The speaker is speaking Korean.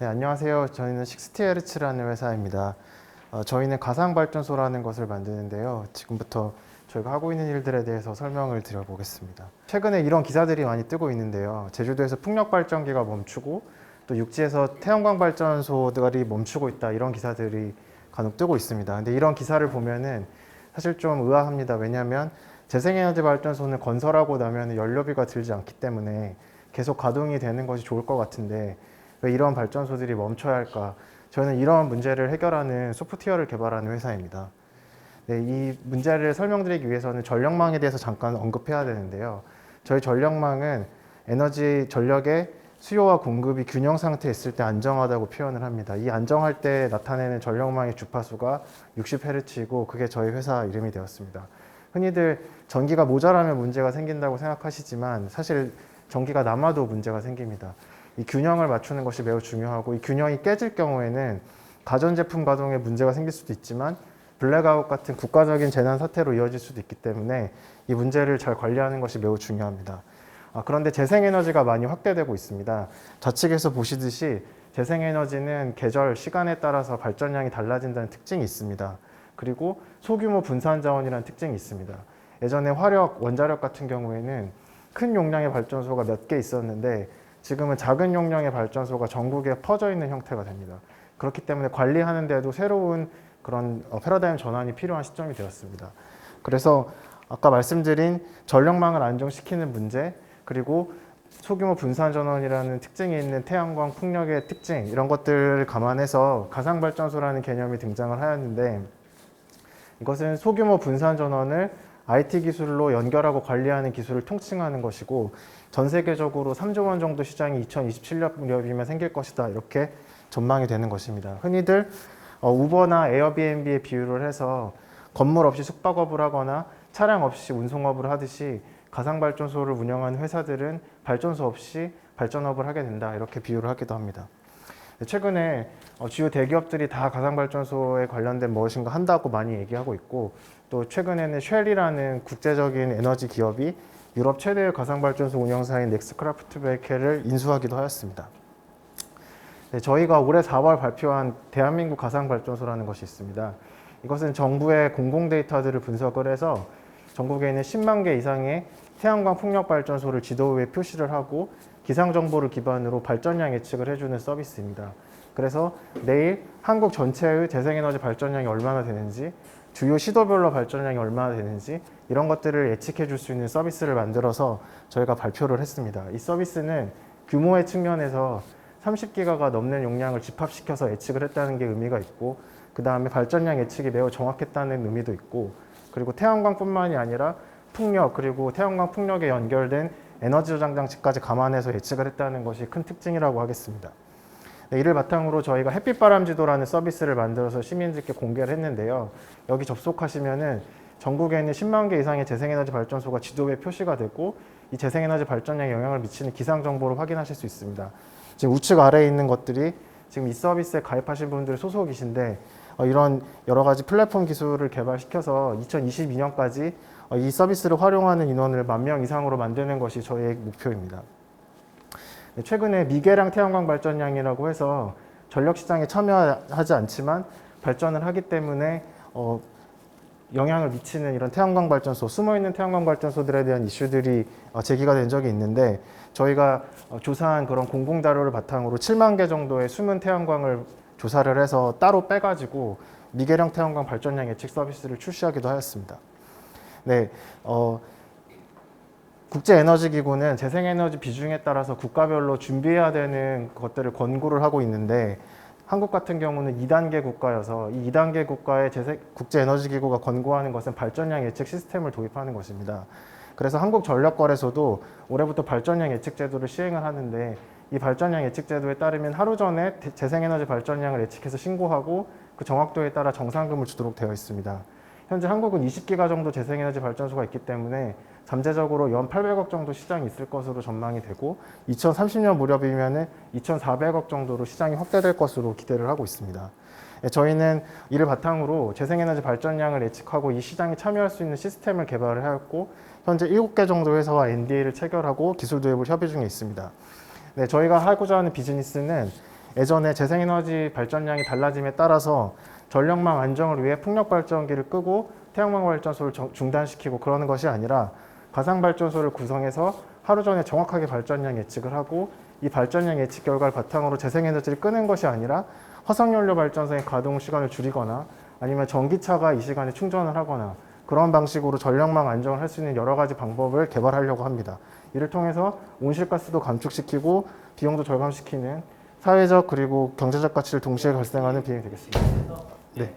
네, 안녕하세요. 저희는 식스티에르츠라는 회사입니다. 어, 저희는 가상 발전소라는 것을 만드는데요. 지금부터 저희가 하고 있는 일들에 대해서 설명을 드려보겠습니다. 최근에 이런 기사들이 많이 뜨고 있는데요. 제주도에서 풍력 발전기가 멈추고 또 육지에서 태양광 발전소들이 멈추고 있다 이런 기사들이 간혹 뜨고 있습니다. 근데 이런 기사를 보면은 사실 좀 의아합니다. 왜냐하면 재생에너지 발전소는 건설하고 나면 연료비가 들지 않기 때문에 계속 가동이 되는 것이 좋을 것 같은데 왜 이런 발전소들이 멈춰야 할까? 저는 이런 문제를 해결하는 소프트웨어를 개발하는 회사입니다. 네, 이 문제를 설명드리기 위해서는 전력망에 대해서 잠깐 언급해야 되는데요. 저희 전력망은 에너지 전력의 수요와 공급이 균형 상태에 있을 때 안정하다고 표현을 합니다. 이 안정할 때 나타내는 전력망의 주파수가 60Hz이고 그게 저희 회사 이름이 되었습니다. 흔히들 전기가 모자라면 문제가 생긴다고 생각하시지만 사실 전기가 남아도 문제가 생깁니다. 이 균형을 맞추는 것이 매우 중요하고 이 균형이 깨질 경우에는 가전제품 가동에 문제가 생길 수도 있지만 블랙아웃 같은 국가적인 재난 사태로 이어질 수도 있기 때문에 이 문제를 잘 관리하는 것이 매우 중요합니다. 아, 그런데 재생에너지가 많이 확대되고 있습니다. 좌측에서 보시듯이 재생에너지는 계절, 시간에 따라서 발전량이 달라진다는 특징이 있습니다. 그리고 소규모 분산 자원이라는 특징이 있습니다. 예전에 화력, 원자력 같은 경우에는 큰 용량의 발전소가 몇 개 있었는데 지금은 작은 용량의 발전소가 전국에 퍼져 있는 형태가 됩니다. 그렇기 때문에 관리하는 데도 새로운 그런 어, 패러다임 전환이 필요한 시점이 되었습니다. 그래서 아까 말씀드린 전력망을 안정시키는 문제 그리고 소규모 분산 전원이라는 특징이 있는 태양광 풍력의 특징 이런 것들을 감안해서 가상 발전소라는 개념이 등장을 하였는데 이것은 소규모 분산 전원을 IT 기술로 연결하고 관리하는 기술을 통칭하는 것이고 전 세계적으로 3조 원 정도 시장이 2027년 무렵이면 생길 것이다 이렇게 전망이 되는 것입니다. 흔히들 어, 우버나 에어비앤비에 비유를 해서 건물 없이 숙박업을 하거나 차량 없이 운송업을 하듯이 가상 발전소를 운영하는 회사들은 발전소 없이 발전업을 하게 된다 이렇게 비유를 하기도 합니다. 최근에 어, 주요 대기업들이 다 가상 발전소에 관련된 무엇인가 한다고 많이 얘기하고 있고 또 최근에는 쉘이라는 국제적인 에너지 기업이 유럽 최대의 가상 발전소 운영사인 넥스크라프트베케를 인수하기도 하였습니다. 네, 저희가 올해 4월 발표한 대한민국 가상 발전소라는 것이 있습니다. 이것은 정부의 공공 데이터들을 분석을 해서 전국에 있는 10만 개 이상의 태양광 풍력 발전소를 지도 위에 표시를 하고 기상 정보를 기반으로 발전량 예측을 해주는 서비스입니다. 그래서 내일 한국 전체의 재생에너지 발전량이 얼마나 되는지, 주요 시도별로 발전량이 얼마나 되는지 이런 것들을 예측해 줄 수 있는 서비스를 만들어서 저희가 발표를 했습니다. 이 서비스는 규모의 측면에서 30기가가 넘는 용량을 집합시켜서 예측을 했다는 게 의미가 있고 그 다음에 발전량 예측이 매우 정확했다는 의미도 있고 그리고 태양광뿐만이 아니라 풍력 그리고 태양광 풍력에 연결된 에너지 저장 장치까지 감안해서 예측을 했다는 것이 큰 특징이라고 하겠습니다. 네, 이를 바탕으로 저희가 햇빛 바람 지도라는 서비스를 만들어서 시민들께 공개를 했는데요. 여기 접속하시면은 전국에 있는 10만 개 이상의 재생에너지 발전소가 지도에 표시가 되고 이 재생에너지 발전량에 영향을 미치는 기상 정보를 확인하실 수 있습니다. 지금 우측 아래에 있는 것들이 지금 이 서비스에 가입하신 분들 소속이신데 어, 이런 여러 가지 플랫폼 기술을 개발시켜서 2022년까지 어, 이 서비스를 활용하는 인원을 만 명 이상으로 만드는 것이 저희의 목표입니다. 네, 최근에 미개량 태양광 발전량이라고 해서 전력 시장에 참여하지 않지만 발전을 하기 때문에 어, 영향을 미치는 이런 태양광 발전소, 숨어 있는 태양광 발전소들에 대한 이슈들이 어, 제기가 된 적이 있는데 저희가 어, 조사한 그런 공공 자료를 바탕으로 7만 개 정도의 숨은 태양광을 조사를 해서 따로 빼가지고 미개량 태양광 발전량 예측 서비스를 출시하기도 하였습니다. 네, 어, 국제에너지기구는 재생에너지 비중에 따라서 국가별로 준비해야 되는 것들을 권고를 하고 있는데 한국 같은 경우는 2단계 국가여서 이 2단계 국가의 재생, 국제에너지기구가 권고하는 것은 발전량 예측 시스템을 도입하는 것입니다. 그래서 한국전력거래소도 올해부터 발전량 예측 제도를 시행을 하는데 이 발전량 예측 제도에 따르면 하루 전에 대- 재생에너지 발전량을 예측해서 신고하고 그 정확도에 따라 정상금을 주도록 되어 있습니다. 현재 한국은 20기가 정도 재생에너지 발전소가 있기 때문에 잠재적으로 연 800억 정도 시장이 있을 것으로 전망이 되고 2030년 무렵이면 2,400억 정도로 시장이 확대될 것으로 기대를 하고 있습니다. 예, 저희는 이를 바탕으로 재생에너지 발전량을 예측하고 이 시장에 참여할 수 있는 시스템을 개발을 하였고 현재 7개 정도 회사와 NDA를 체결하고 기술 도입을 협의 중에 있습니다. 네, 저희가 하고자 하는 비즈니스는 예전에 재생에너지 발전량이 달라짐에 따라서 전력망 안정을 위해 풍력 발전기를 끄고 태양광 발전소를 정- 중단시키고 그러는 것이 아니라 가상 발전소를 구성해서 하루 전에 정확하게 발전량 예측을 하고 이 발전량 예측 결과를 바탕으로 재생에너지를 끄는 것이 아니라 화석연료 발전소의 가동 시간을 줄이거나 아니면 전기차가 이 시간에 충전을 하거나 그런 방식으로 전력망 안정을 할 수 있는 여러 가지 방법을 개발하려고 합니다. 이를 통해서 온실가스도 감축시키고 비용도 절감시키는 사회적 그리고 경제적 가치를 동시에 발생하는 비행이 되겠습니다. 네.